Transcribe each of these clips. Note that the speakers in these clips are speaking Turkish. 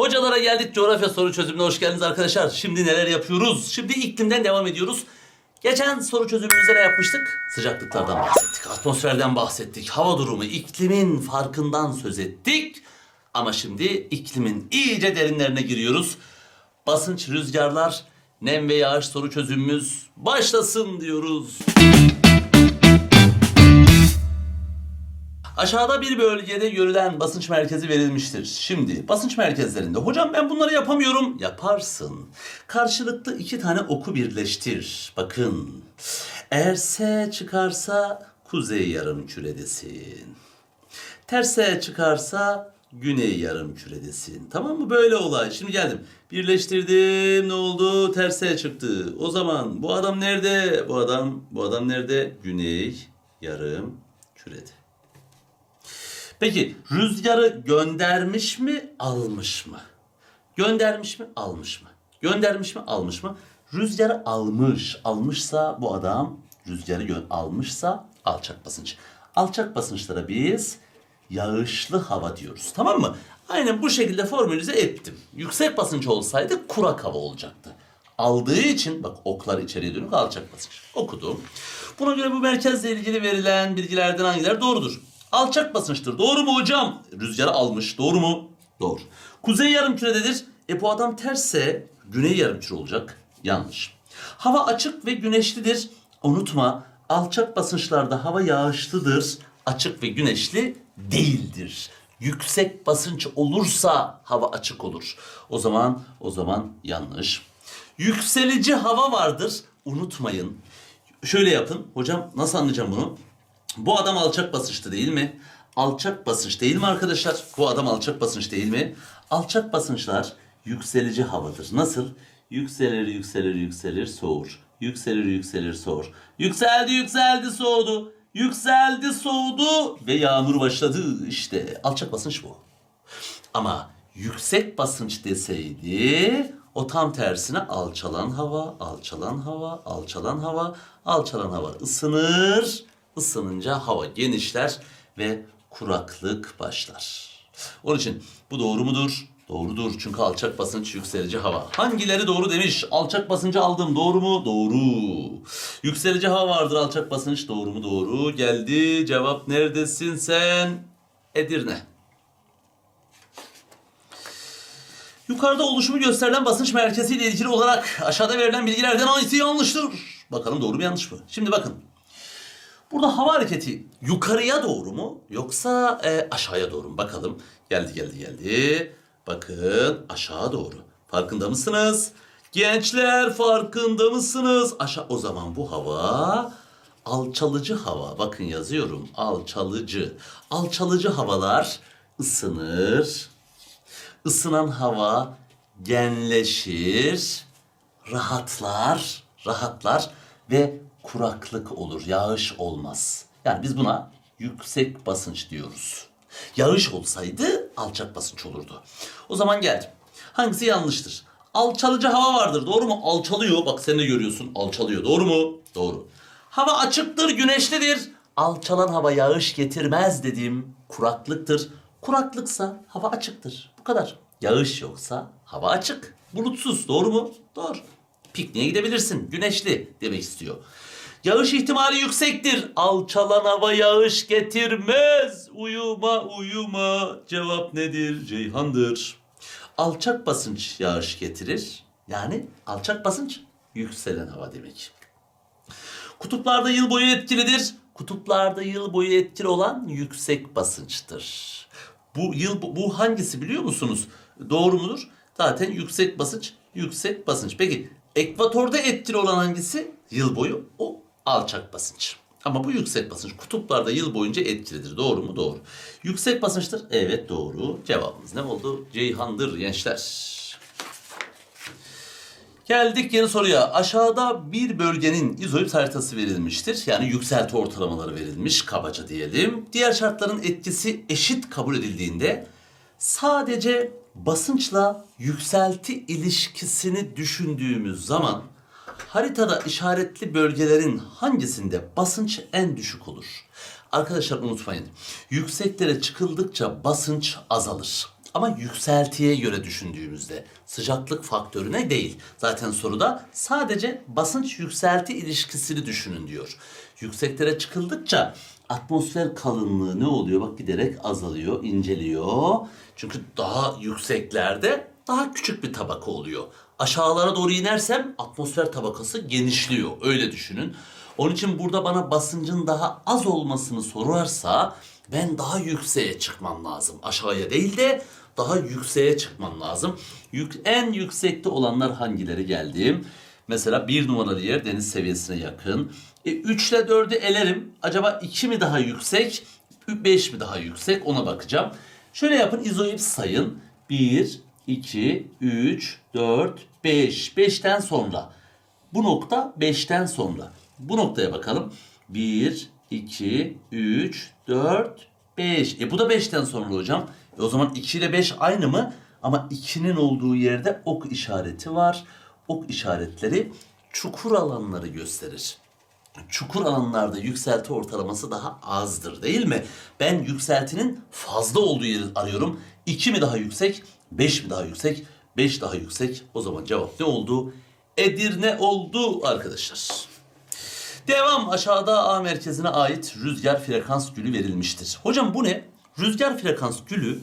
Hocalara geldik coğrafya soru çözümüne hoş geldiniz arkadaşlar. Şimdi neler yapıyoruz? Şimdi iklimden devam ediyoruz. Geçen soru çözümümüzde ne yapmıştık? Sıcaklıklardan bahsettik, atmosferden bahsettik, hava durumu, iklimin farkından söz ettik. Ama şimdi iklimin iyice derinlerine giriyoruz. Basınç, rüzgarlar, nem ve yağış soru çözümümüz başlasın diyoruz. Aşağıda bir bölgede görülen basınç merkezi verilmiştir. Şimdi basınç merkezlerinde hocam ben bunları yapamıyorum. Yaparsın. Karşılıklı iki tane oku birleştir. Bakın. Eğer S çıkarsa kuzey yarım küredesin. Terse çıkarsa güney yarım küredesin. Tamam mı? Böyle olay. Şimdi geldim. Birleştirdim. Ne oldu? Terse çıktı. O zaman bu adam nerede? Bu adam bu adam nerede? Güney yarım kürede. Peki rüzgarı göndermiş mi, almış mı? Göndermiş mi, almış mı? Göndermiş mi, almış mı? Rüzgarı almış. Almışsa bu adam rüzgarı almışsa alçak basınç. Alçak basınçlara biz yağışlı hava diyoruz. Tamam mı? Aynen bu şekilde formülize ettim. Yüksek basınç olsaydı kurak hava olacaktı. Aldığı için bak oklar içeriye dönük alçak basınç. Okudum. Buna göre bu merkezle ilgili verilen bilgilerden hangileri doğrudur? Alçak basınçtır. Doğru mu hocam? Rüzgarı almış. Doğru mu? Doğru. Kuzey yarımkürededir. E bu adam tersse güney yarımküre olacak. Yanlış. Hava açık ve güneşlidir. Unutma alçak basınçlarda hava yağışlıdır. Açık ve güneşli değildir. Yüksek basınç olursa hava açık olur. O zaman o zaman yanlış. Yükselici hava vardır. Unutmayın. Şöyle yapın. Hocam nasıl anlayacağım bunu? Bu adam alçak basınçta değil mi? Alçak basınç değil mi arkadaşlar? Bu adam alçak basınç değil mi? Alçak basınçlar yükselici havadır. Nasıl? Yükselir, yükselir, yükselir, soğur. Yükselir, yükselir, soğur. Yükseldi, yükseldi, soğudu. Yükseldi, soğudu ve yağmur başladı. İşte alçak basınç bu. Ama yüksek basınç deseydi o tam tersine alçalan hava, alçalan hava, alçalan hava, alçalan hava ısınır. Isınınca hava genişler ve kuraklık başlar. Onun için bu doğru mudur? Doğrudur çünkü alçak basınç yükselici hava. Hangileri doğru demiş? Alçak basıncı aldım doğru mu? Doğru. Yükselici hava vardır alçak basınç doğru mu? Doğru. Geldi cevap neredesin sen? Edirne. Yukarıda oluşumu gösterilen basınç merkezi ile ilgili olarak aşağıda verilen bilgilerden hangisi yanlıştır? Bakalım doğru mu yanlış mı? Şimdi bakın. Burada hava hareketi yukarıya doğru mu yoksa e, aşağıya doğru mu? Bakalım. Geldi geldi geldi. Bakın aşağı doğru. Farkında mısınız? Gençler farkında mısınız? Aşağı o zaman bu hava alçalıcı hava. Bakın yazıyorum. Alçalıcı. Alçalıcı havalar ısınır. Isınan hava genleşir, rahatlar, rahatlar ve kuraklık olur, yağış olmaz. Yani biz buna yüksek basınç diyoruz. Yağış olsaydı alçak basınç olurdu. O zaman gel. Hangisi yanlıştır? Alçalıcı hava vardır. Doğru mu? Alçalıyor. Bak sen de görüyorsun. Alçalıyor. Doğru mu? Doğru. Hava açıktır, güneşlidir. Alçalan hava yağış getirmez dediğim kuraklıktır. Kuraklıksa hava açıktır. Bu kadar. Yağış yoksa hava açık. Bulutsuz. Doğru mu? Doğru. Pikniğe gidebilirsin. Güneşli demek istiyor. Yağış ihtimali yüksektir. Alçalan hava yağış getirmez. Uyuma uyuma. Cevap nedir? Ceyhan'dır. Alçak basınç yağış getirir. Yani alçak basınç yükselen hava demek. Kutuplarda yıl boyu etkilidir. Kutuplarda yıl boyu etkili olan yüksek basınçtır. Bu yıl bu, hangisi biliyor musunuz? Doğru mudur? Zaten yüksek basınç, yüksek basınç. Peki ekvatorda etkili olan hangisi? Yıl boyu o alçak basınç. Ama bu yüksek basınç kutuplarda yıl boyunca etkilidir. Doğru mu? Doğru. Yüksek basınçtır. Evet doğru. Cevabımız ne oldu? Ceyhan'dır gençler. Geldik yeni soruya. Aşağıda bir bölgenin izoid haritası verilmiştir. Yani yükselti ortalamaları verilmiş kabaca diyelim. Diğer şartların etkisi eşit kabul edildiğinde sadece basınçla yükselti ilişkisini düşündüğümüz zaman haritada işaretli bölgelerin hangisinde basınç en düşük olur? Arkadaşlar unutmayın. Yükseklere çıkıldıkça basınç azalır. Ama yükseltiye göre düşündüğümüzde sıcaklık faktörüne değil. Zaten soruda sadece basınç yükselti ilişkisini düşünün diyor. Yükseklere çıkıldıkça atmosfer kalınlığı ne oluyor? Bak giderek azalıyor, inceliyor. Çünkü daha yükseklerde daha küçük bir tabaka oluyor. Aşağılara doğru inersem atmosfer tabakası genişliyor. Öyle düşünün. Onun için burada bana basıncın daha az olmasını sorarsa ben daha yükseğe çıkmam lazım. Aşağıya değil de daha yükseğe çıkmam lazım. Yük, en yüksekte olanlar hangileri geldim? Mesela bir numaralı yer deniz seviyesine yakın. E, 3 ile 4'ü elerim. Acaba 2 mi daha yüksek, 5 mi daha yüksek ona bakacağım. Şöyle yapın izoips sayın. 1, 2, 3, 4, 5. 5'ten sonra. Bu nokta 5'ten sonra. Bu noktaya bakalım. 1, 2, 3, 4, 5. E bu da 5'ten sonra hocam. E o zaman 2 ile 5 aynı mı? Ama 2'nin olduğu yerde ok işareti var. Ok işaretleri çukur alanları gösterir. Çukur alanlarda yükselti ortalaması daha azdır değil mi? Ben yükseltinin fazla olduğu yeri arıyorum. 2 mi daha yüksek, 5 mi daha yüksek, 5 daha yüksek. O zaman cevap ne oldu? Edirne oldu arkadaşlar. Devam aşağıda A merkezine ait rüzgar frekans gülü verilmiştir. Hocam bu ne? Rüzgar frekans gülü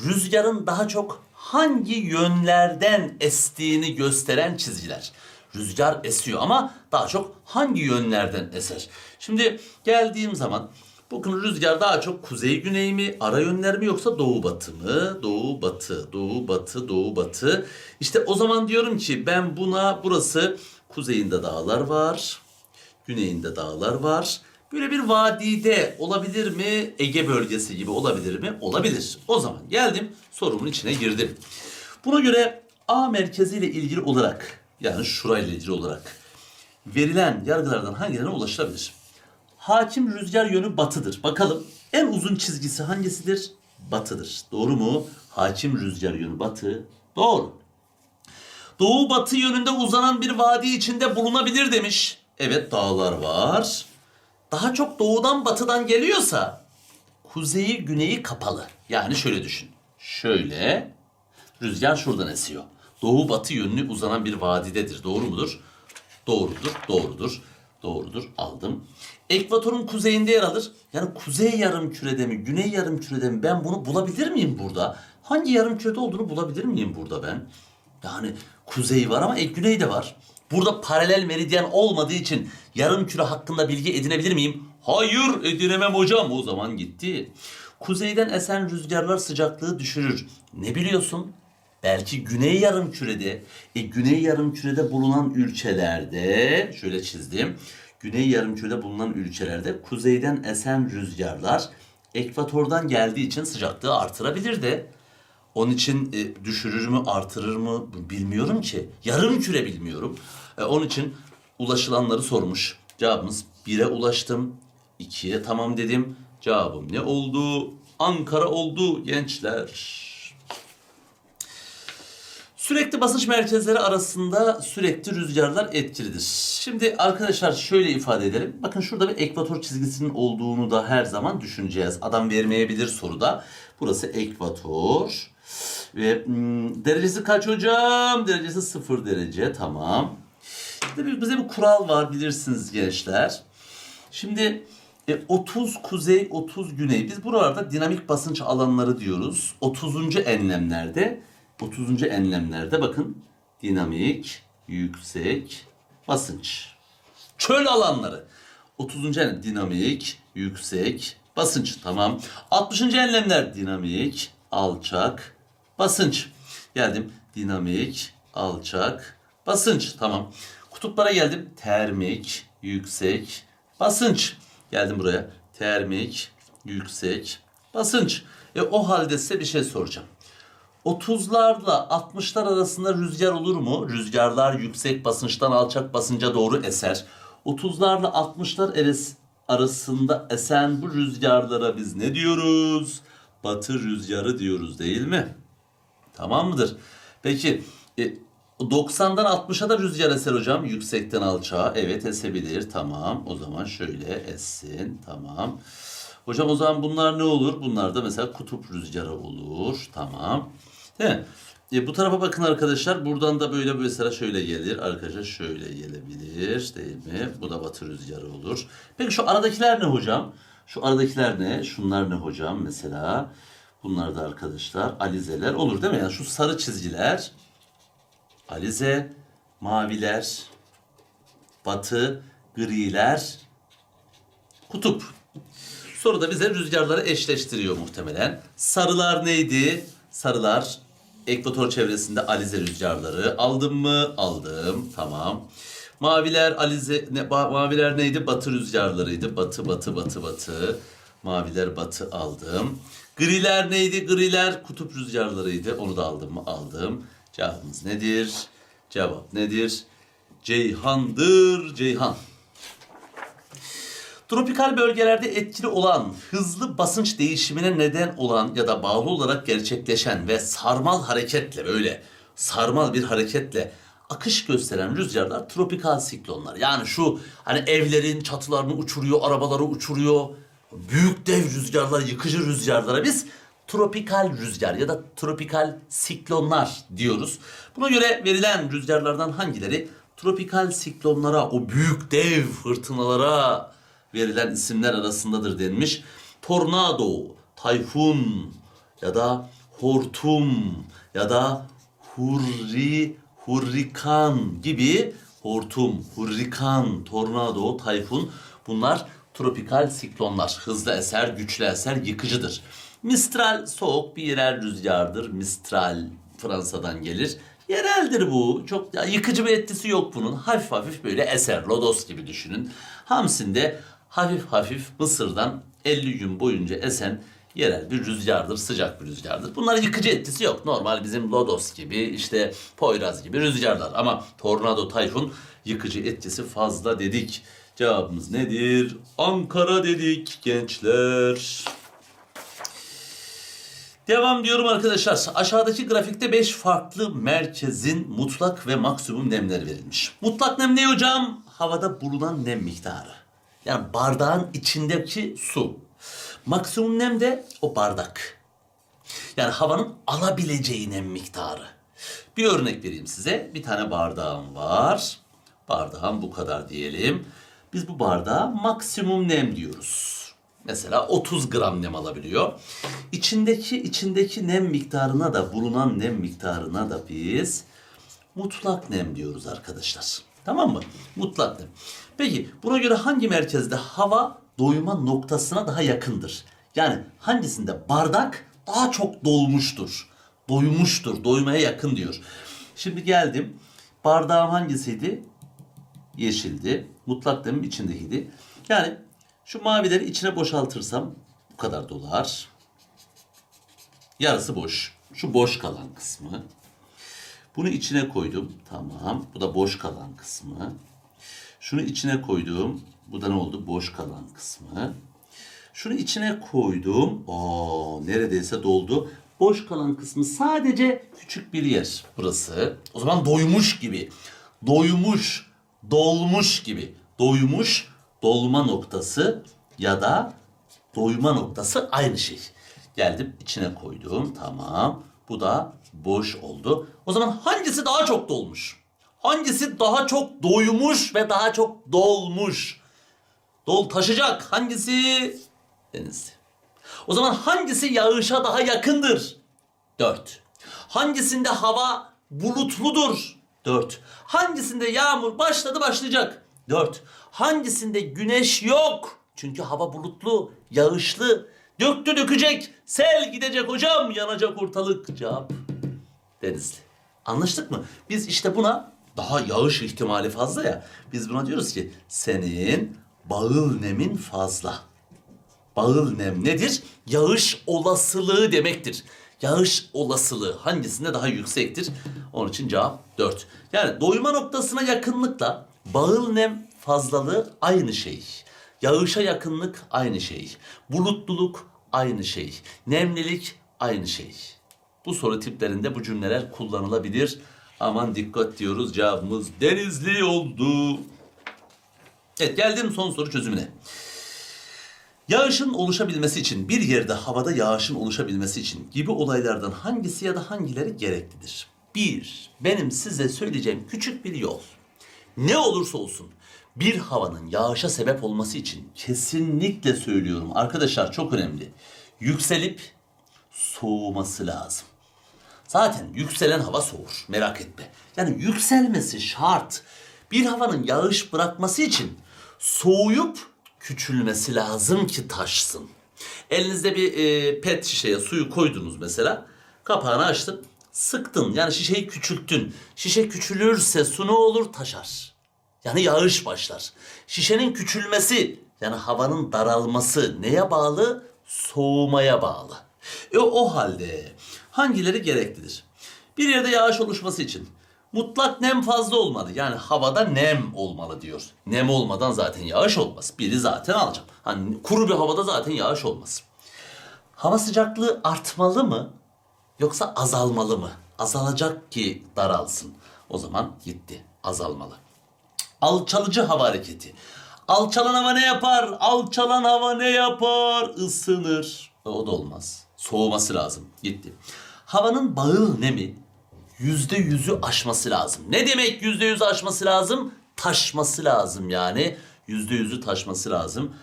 rüzgarın daha çok hangi yönlerden estiğini gösteren çizgiler. Rüzgar esiyor ama daha çok hangi yönlerden eser? Şimdi geldiğim zaman bakın rüzgar daha çok kuzey güney mi, ara yönler mi yoksa doğu batı mı? Doğu batı, doğu batı, doğu batı. İşte o zaman diyorum ki ben buna burası kuzeyinde dağlar var. Güneyinde dağlar var. Böyle bir vadide olabilir mi? Ege bölgesi gibi olabilir mi? Olabilir. O zaman geldim sorumun içine girdim. Buna göre A merkeziyle ilgili olarak yani şurayla ilgili olarak verilen yargılardan hangilerine ulaşılabilir? Hakim rüzgar yönü batıdır. Bakalım en uzun çizgisi hangisidir? Batıdır. Doğru mu? Hakim rüzgar yönü batı. Doğru. Doğu batı yönünde uzanan bir vadi içinde bulunabilir demiş. Evet dağlar var. Daha çok doğudan batıdan geliyorsa kuzeyi güneyi kapalı. Yani şöyle düşün. Şöyle rüzgar şuradan esiyor. Doğu batı yönlü uzanan bir vadidedir. Doğru mudur? Doğrudur, doğrudur, doğrudur. Aldım. Ekvatorun kuzeyinde yer alır. Yani kuzey yarım kürede mi, güney yarım kürede mi? Ben bunu bulabilir miyim burada? Hangi yarım kürede olduğunu bulabilir miyim burada ben? Yani kuzey var ama e, güney de var. Burada paralel meridyen olmadığı için yarım küre hakkında bilgi edinebilir miyim? Hayır edinemem hocam. O zaman gitti. Kuzeyden esen rüzgarlar sıcaklığı düşürür. Ne biliyorsun? Belki güney yarım kürede, e, güney yarım kürede bulunan ülkelerde, şöyle çizdim. Güney yarım kürede bulunan ülkelerde kuzeyden esen rüzgarlar ekvatordan geldiği için sıcaklığı artırabilir de. Onun için e, düşürür mü, artırır mı bilmiyorum ki. Yarım küre bilmiyorum. E, onun için ulaşılanları sormuş. Cevabımız 1'e ulaştım. 2'ye tamam dedim. Cevabım ne oldu? Ankara oldu gençler. Sürekli basınç merkezleri arasında sürekli rüzgarlar etkilidir. Şimdi arkadaşlar şöyle ifade edelim. Bakın şurada bir ekvator çizgisinin olduğunu da her zaman düşüneceğiz. Adam vermeyebilir soruda. Burası ekvator. Ve hmm, derecesi kaç hocam? Derecesi sıfır derece. Tamam. Şimdi bize bir kural var bilirsiniz gençler. Şimdi e, 30 kuzey, 30 güney. Biz buralarda dinamik basınç alanları diyoruz. 30. enlemlerde 30. enlemlerde bakın dinamik, yüksek, basınç. Çöl alanları. 30. enlem dinamik, yüksek, basınç. Tamam. 60. enlemler dinamik, alçak, basınç. Geldim. Dinamik, alçak, basınç. Tamam. Kutuplara geldim. Termik, yüksek, basınç. Geldim buraya. Termik, yüksek, basınç. E o halde size bir şey soracağım. 30'larla 60'lar arasında rüzgar olur mu? Rüzgarlar yüksek basınçtan alçak basınca doğru eser. 30'larla 60'lar eres- arasında esen bu rüzgarlara biz ne diyoruz? Batı rüzgarı diyoruz değil mi? Tamam mıdır? Peki e, 90'dan 60'a da rüzgar eser hocam. Yüksekten alçağa. Evet esebilir. Tamam. O zaman şöyle essin. Tamam. Hocam o zaman bunlar ne olur? Bunlar da mesela kutup rüzgarı olur. Tamam. Değil mi? E, bu tarafa bakın arkadaşlar. Buradan da böyle mesela şöyle gelir. Arkadaşlar şöyle gelebilir. Değil mi? Bu da batı rüzgarı olur. Peki şu aradakiler ne hocam? Şu aradakiler ne? Şunlar ne hocam mesela? Bunlar da arkadaşlar alizeler olur değil mi? Yani şu sarı çizgiler alize, maviler, batı, griler, kutup. Soruda bize rüzgarları eşleştiriyor muhtemelen. Sarılar neydi? Sarılar ekvator çevresinde alize rüzgarları. Aldım mı? Aldım. Tamam. Maviler alize ne, maviler neydi? Batı rüzgarlarıydı. Batı batı batı batı. Maviler batı aldım. Griler neydi? Griler kutup rüzgarlarıydı. Onu da aldım mı? Aldım. Cevabımız nedir? Cevap nedir? Ceyhan'dır. Ceyhan. Tropikal bölgelerde etkili olan, hızlı basınç değişimine neden olan ya da bağlı olarak gerçekleşen ve sarmal hareketle böyle sarmal bir hareketle akış gösteren rüzgarlar tropikal siklonlar. Yani şu hani evlerin çatılarını uçuruyor, arabaları uçuruyor. Büyük dev rüzgarlar, yıkıcı rüzgarlara biz tropikal rüzgar ya da tropikal siklonlar diyoruz. Buna göre verilen rüzgarlardan hangileri tropikal siklonlara, o büyük dev fırtınalara verilen isimler arasındadır denmiş. Tornado, tayfun ya da hortum ya da hurri, hurrikan gibi hortum, hurrikan, tornado, tayfun bunlar tropikal siklonlar. Hızlı eser, güçlü eser, yıkıcıdır. Mistral soğuk bir yerel rüzgardır. Mistral Fransa'dan gelir. Yereldir bu. Çok ya, yıkıcı bir etkisi yok bunun. Hafif hafif böyle eser, lodos gibi düşünün. Hamsinde hafif hafif Mısır'dan 50 gün boyunca esen yerel bir rüzgardır, sıcak bir rüzgardır. Bunların yıkıcı etkisi yok. Normal bizim Lodos gibi, işte Poyraz gibi rüzgarlar. Ama tornado, tayfun yıkıcı etkisi fazla dedik. Cevabımız nedir? Ankara dedik gençler. Devam diyorum arkadaşlar. Aşağıdaki grafikte 5 farklı merkezin mutlak ve maksimum nemleri verilmiş. Mutlak nem ne hocam? Havada bulunan nem miktarı. Yani bardağın içindeki su. Maksimum nem de o bardak. Yani havanın alabileceği nem miktarı. Bir örnek vereyim size. Bir tane bardağım var. Bardağım bu kadar diyelim. Biz bu bardağa maksimum nem diyoruz. Mesela 30 gram nem alabiliyor. İçindeki içindeki nem miktarına da bulunan nem miktarına da biz mutlak nem diyoruz arkadaşlar. Tamam mı? Mutlak nem. Peki buna göre hangi merkezde hava doyuma noktasına daha yakındır? Yani hangisinde bardak daha çok dolmuştur? Doymuştur, doymaya yakın diyor. Şimdi geldim. Bardağım hangisiydi? Yeşildi. Mutlak nemin içindekiydi. Yani şu mavileri içine boşaltırsam bu kadar dolar. Yarısı boş. Şu boş kalan kısmı. Bunu içine koydum. Tamam. Bu da boş kalan kısmı. Şunu içine koydum. Bu da ne oldu? Boş kalan kısmı. Şunu içine koydum. Oo, neredeyse doldu. Boş kalan kısmı sadece küçük bir yer burası. O zaman doymuş gibi. Doymuş, dolmuş gibi. Doymuş, dolma noktası ya da doyma noktası aynı şey. Geldim içine koydum. Tamam. Bu da boş oldu. O zaman hangisi daha çok dolmuş? Hangisi daha çok doymuş ve daha çok dolmuş? Dol taşacak. Hangisi? Denizli. O zaman hangisi yağışa daha yakındır? 4. Hangisinde hava bulutludur? 4. Hangisinde yağmur başladı başlayacak? 4. Hangisinde güneş yok? Çünkü hava bulutlu, yağışlı. Döktü dökecek, sel gidecek hocam, yanacak ortalık. Cevap Denizli. Anlaştık mı? Biz işte buna daha yağış ihtimali fazla ya. Biz buna diyoruz ki senin bağıl nemin fazla. Bağıl nem nedir? Yağış olasılığı demektir. Yağış olasılığı hangisinde daha yüksektir? Onun için cevap 4. Yani doyma noktasına yakınlıkla bağıl nem fazlalığı aynı şey. Yağışa yakınlık aynı şey. Bulutluluk aynı şey. Nemlilik aynı şey. Bu soru tiplerinde bu cümleler kullanılabilir. Aman dikkat diyoruz cevabımız Denizli oldu. Evet geldim son soru çözümüne. Yağışın oluşabilmesi için, bir yerde havada yağışın oluşabilmesi için gibi olaylardan hangisi ya da hangileri gereklidir? Bir, benim size söyleyeceğim küçük bir yol. Ne olursa olsun bir havanın yağışa sebep olması için kesinlikle söylüyorum arkadaşlar çok önemli. Yükselip soğuması lazım. Zaten yükselen hava soğur. Merak etme. Yani yükselmesi şart. Bir havanın yağış bırakması için soğuyup küçülmesi lazım ki taşsın. Elinizde bir e, pet şişeye suyu koydunuz mesela. Kapağını açtın. Sıktın. Yani şişeyi küçülttün. Şişe küçülürse su ne olur? Taşar. Yani yağış başlar. Şişenin küçülmesi yani havanın daralması neye bağlı? Soğumaya bağlı. E o halde hangileri gereklidir? Bir yerde yağış oluşması için mutlak nem fazla olmalı. Yani havada nem olmalı diyor. Nem olmadan zaten yağış olmaz. Biri zaten alacağım. Hani kuru bir havada zaten yağış olmaz. Hava sıcaklığı artmalı mı? Yoksa azalmalı mı? Azalacak ki daralsın. O zaman gitti. Azalmalı. Alçalıcı hava hareketi. Alçalan hava ne yapar? Alçalan hava ne yapar? Isınır. E, O da olmaz. Soğuması lazım. Gitti. Havanın bağıl nemi yüzde yüzü aşması lazım. Ne demek yüzde yüzü aşması lazım? Taşması lazım yani. Yüzde yüzü taşması lazım.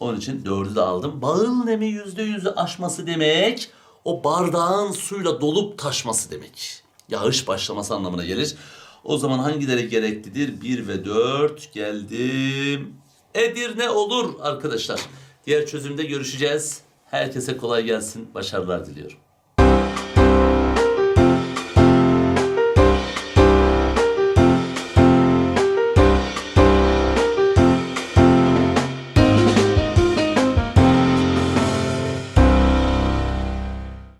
Onun için dördü de aldım. Bağıl nemi yüzde yüzü aşması demek o bardağın suyla dolup taşması demek. Yağış başlaması anlamına gelir. O zaman hangileri gereklidir? 1 ve 4 geldim. Edirne olur arkadaşlar. Diğer çözümde görüşeceğiz. Herkese kolay gelsin. Başarılar diliyorum.